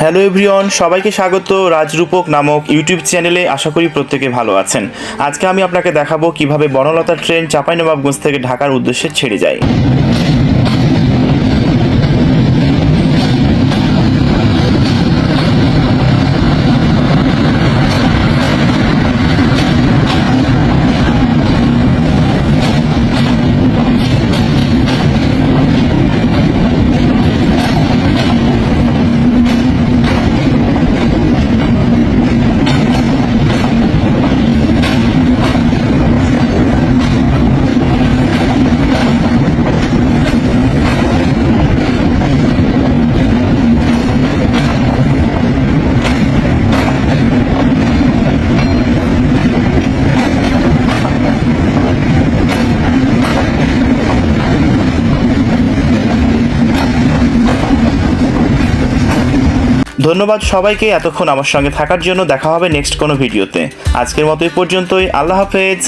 Hello everyone সবাইকে স্বাগত। রাজরূপক নামক ইউটিউব চ্যানেলে আশা করি প্রত্যেকে ভালো আছেন। আজকে আমি আপনাকে দেখাবো কীভাবে বনলতা ট্রেন চাঁপাইনবাবগঞ্জ থেকে ঢাকার উদ্দেশ্যে ছেড়ে যায়। ধন্যবাদ সবাইকে এতক্ষণ আমার সঙ্গে থাকার জন্য। দেখা হবে নেক্সট কোনো ভিডিওতে। আজকের মতো এই পর্যন্তই। আল্লাহ হাফেজ।